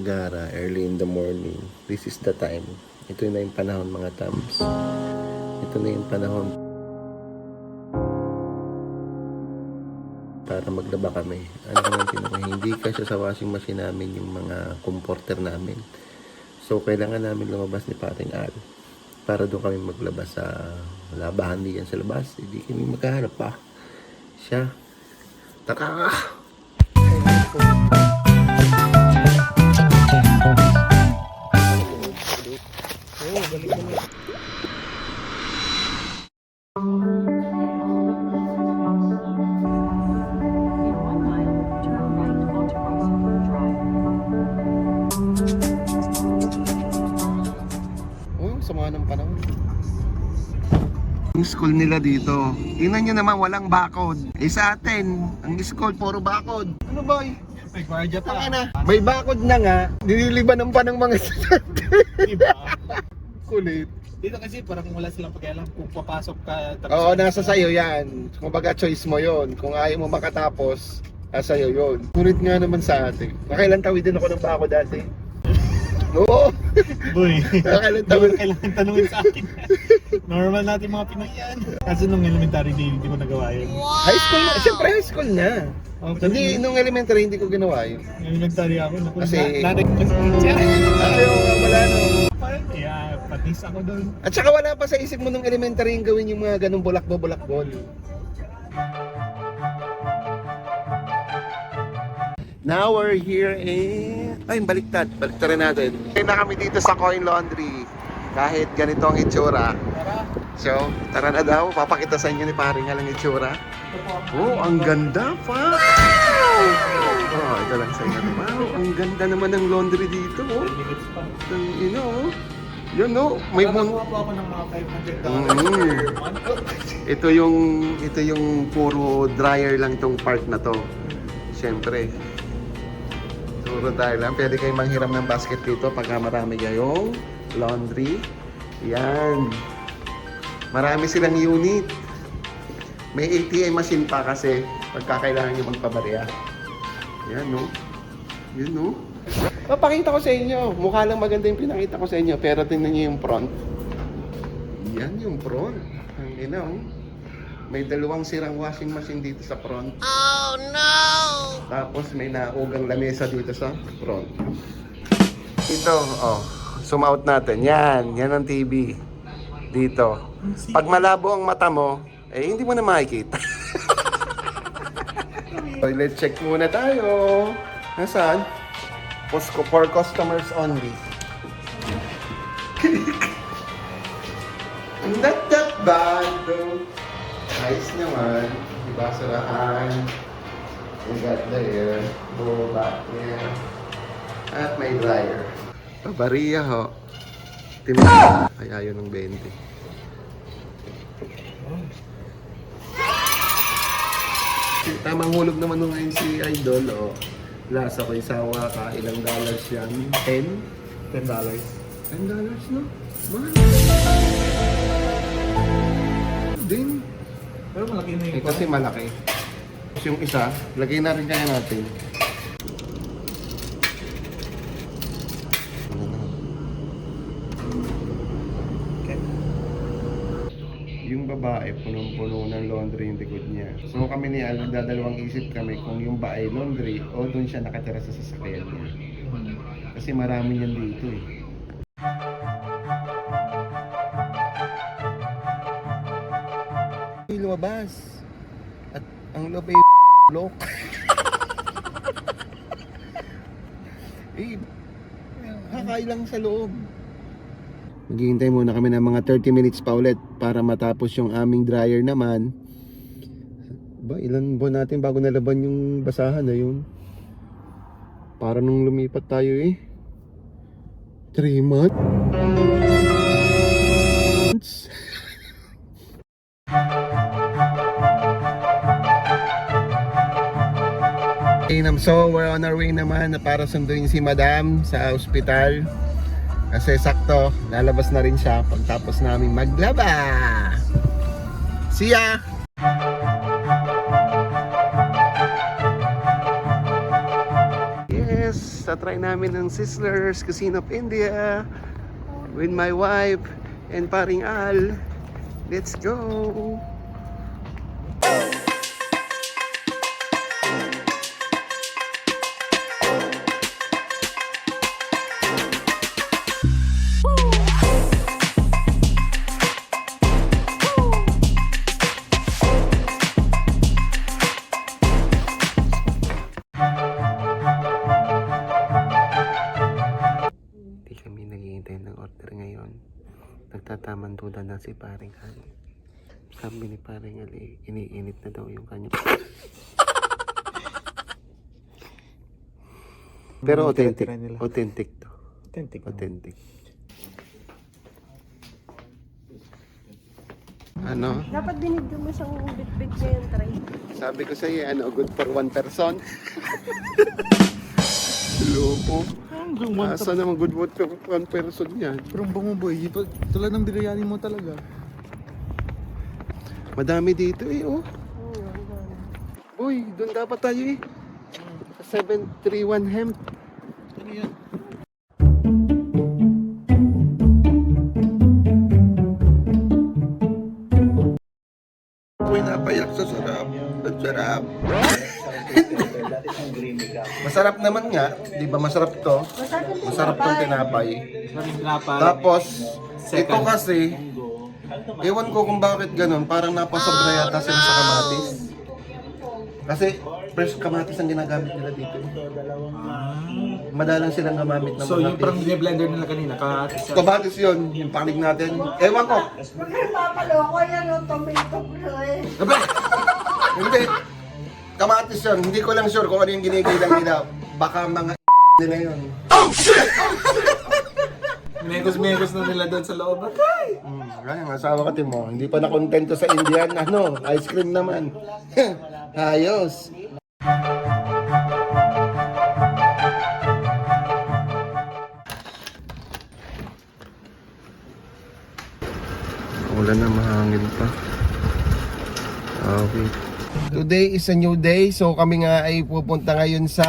Gara early in the morning. This is the time. Ito na yung panahon mga tams. Ito na yung panahon para maglaba kami. Ano naman pinaka hindi kasi sa washing machine namin yung mga comforter namin. So kailangan namin lumabas ni Pating Al para doon kami maglabas sa labahan diyan sa labas. Hindi kami magkaharap pa. Siya. Tara! In one mile, turn right onto Rosenberg Drive. Oh, sama ng panahon. Yung school nila dito. Tingnan nyo naman, walang bakod. Eh sa atin, ang school, puro bakod. Ano boy? May gwardiya Taka pa. na. May bakod na nga. Dinilibanan pa ng mga estudyante. Diba? Kulit. Dito kasi parang wala silang pakialam kung papasok ka. tapos- Oo, nasa sayo yan. Kumbaga choice mo yon. Kung ayaw mo makatapos, nasa iyo yon. Kulit nga naman sa atin. Nakailan tawid din ako ng bakod dati. Oo. Boy, Nakailan hindi tawid. na kailangan tanungin sa akin. Normal natin mga Pinoy yan. Kasi nung elementary, di, di ko nagawa yun. High school na. Siyempre high school na. Oh, Hindi, nung elementary, hindi ko ginawa yun. Elementary ako. Naku, Kasi- na, nanay ko kasi teacher. Ayaw wala no. Patis ako doon. At saka wala pa sa isip mo nung elementary yung gawin yung mga ganung bulakbo-bulakbol. Now we're here in... Ay, baliktad. Baliktarin natin. Ngayon na kami dito sa Coin Laundry. Kahit ganito ang itsura. So, tara na daw. Papakita sa inyo ni paring ang itsura. Oh, ang ganda pa! Oh, ito lang sa inyo. Wow, ang ganda naman ng laundry dito. Oh. Ang ino, oh. Yun, oh. May mon... po ako ng mga 500 Mm. dollars. Ito yung ito yung puro dryer lang tong part na to. Siyempre. Puro dryer lang. Pwede kayong manghiram ng basket dito pagka marami kayong laundry. Yan. Marami silang unit. May ATM machine pa kasi pagka kailangan nyo magpabarya. Yan, no? Yun, no? Papakita ko sa inyo. Mukha lang maganda yung pinakita ko sa inyo. Pero tingnan nyo yung front. Yan yung front. Ang ina, oh. May dalawang sirang washing machine dito sa front. Oh, no! Tapos may naugang lamesa dito sa front. Ito, oh. Zoom out natin. Yan. Yan ang TV. Dito. Pag malabo ang mata mo, eh hindi mo na makikita. Toilet check muna tayo. Nasaan? For customers only. Not that bad though. Nice naman. Diba sarahan. We got there. Go back there. At may dryer. Pabariya ho. Tinula. Kaya yun ng 20. Tamang hulog naman nung ngayon si Idol. Oh. Lasa ko isawa ka. Ilang dollars yan? 10? 10 dollars. 10 dollars no? Mahal. Din. Pero malaki na Eh, yung kasi malaki. Tapos yung isa, lagay na rin kaya natin. Ano na? Okay. Yung babae, punong-puno ng laundry yung likod niya. So kami ni Al, nagdadalawang isip kami kung yung ba ay laundry o doon siya nakatira sa sasakyan niya. Kasi marami yan dito eh. Ay, lumabas. At ang loob ay lock. eh, hakay lang sa loob. Maghihintay muna kami ng mga 30 minutes pa ulit para matapos yung aming dryer naman. Ba, ilan buwan natin bago nalaban yung basahan na yun? Para nung lumipat tayo eh. 3 months? Okay, so we're on our way naman na para sunduin si Madam sa ospital. Kasi sakto, lalabas na rin siya pagtapos namin maglaba. See ya! Yes, Sa-try namin ng Sizzlers Cuisine of India with my wife and paring Al. Let's go! Nagtatamang duda na si paring Al. Sabi ni paring Al, eh, iniinit na daw yung kanya. Pero authentic. Authentic to. Authentic. Authentic. Ano? Dapat binigyan mo siyang bit-bit niya yung tray. Sabi ko sa'yo, ano, good for one person. Loko. Hanggang one Asa naman good for one person yan? Pero ang bango boy, tulad ng biryani mo talaga. Madami dito eh, oh. Uy, doon dapat tayo eh. Sa 731 Hemp. Ano yan? Uy, napayak sa sarap. Ang sarap. Masarap naman nga. Di ba masarap to? Masarap tong tinapay. Tapos, ito kasi, ewan ko kung bakit ganun, parang napasobra yata sila sa kamatis. Kasi, fresh kamatis ang ginagamit nila dito. Madalang silang gamamit ng So yung parang blender nila kanina, kakatis siya. Kamatis yun, yung panig natin. Ewan ko. Papaloko yan o, tomato puree. Aba! Hindi. Kamatis yun. Hindi ko lang sure kung ano yung ginigilang nila. Baka mga nila yun. Minegos-megos na nila doon sa loob. Hmm, kaya ang asawa ka mo, hindi pa nakontento sa Indian, ano, ice cream naman. Ayos. Wala na mahangin pa. Okay. Today is a new day, so kami nga ay pupunta ngayon sa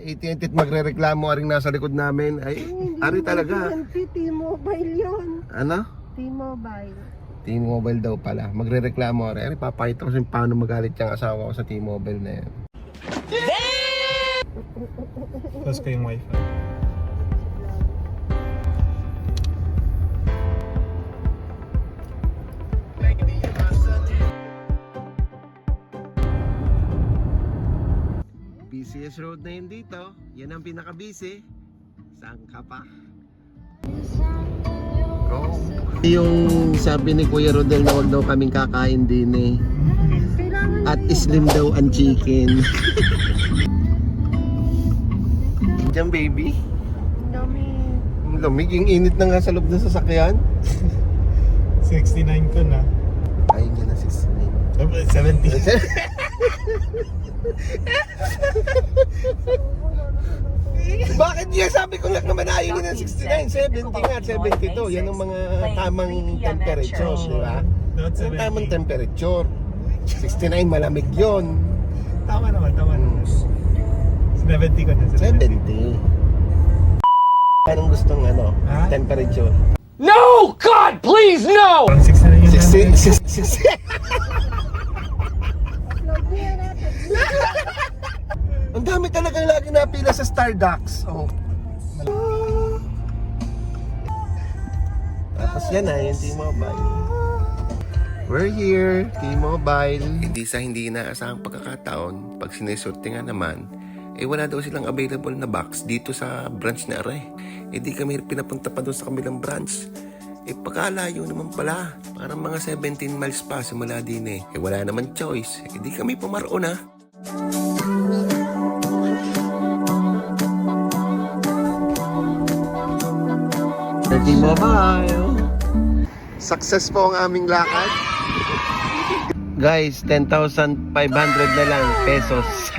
AT&T at magre-reklamo aring nasa likod namin. Ay, ari talaga. T-Mobile yun. Ano? T-Mobile. T-Mobile daw pala. Magre-reklamo ako. Ay, papakita ko sa paano magalit yung asawa ko sa T-Mobile na yan. Tapos kayong wifi. Busiest road na yun dito. Yan ang pinaka-busy. Saan ka pa? Go. Yung sabi ni Kuya Rodel na wag daw kaming kakain din eh. At slim daw ang chicken. Diyan baby. Ang lamig. Yung init na nga sa loob ng sasakyan. 69 ko na. Ayun na 69. 70. Bakit niya? Sabi ko lang naman ayaw ng 69, 70 nga, 72. Yan ang mga tamang temperature, di ba? 70. tamang temperature. 69 malamig yon. Tama naman, tama naman. 70 ko na. 70. Anong gustong ano? Ha? Temperature? No! God, please, no! Parang 6 na rin yun. 60, 60, 60. Ang dami talagang lagi napila sa Starbucks. Oh. Tapos yan na, yung T-Mobile. We're here, T-Mobile. Hindi sa hindi inaasahang pagkakataon, pag sinesorte nga naman, eh wala daw silang available na box dito sa branch na Aray. Eh di kami pinapunta pa doon sa kamilang branch. Eh pagkalayo naman pala, parang mga 17 miles pa simula din eh. Eh wala naman choice, eh di kami pumaro na. T-Mobile. Success po ang aming lakad. Guys, 10,500 na lang pesos.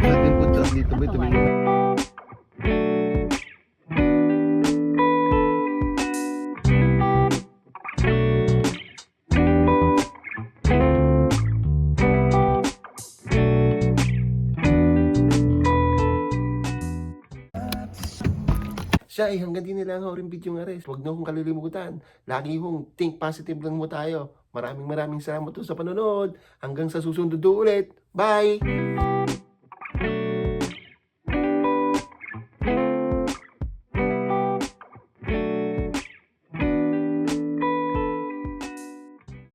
Ating punta dito ba? Siya eh, hanggang din nila ang rin video nga res. Huwag na akong kalilimutan. Lagi hong think positive lang mo tayo. Maraming maraming salamat po sa panonood. Hanggang sa susunod ulit. Bye!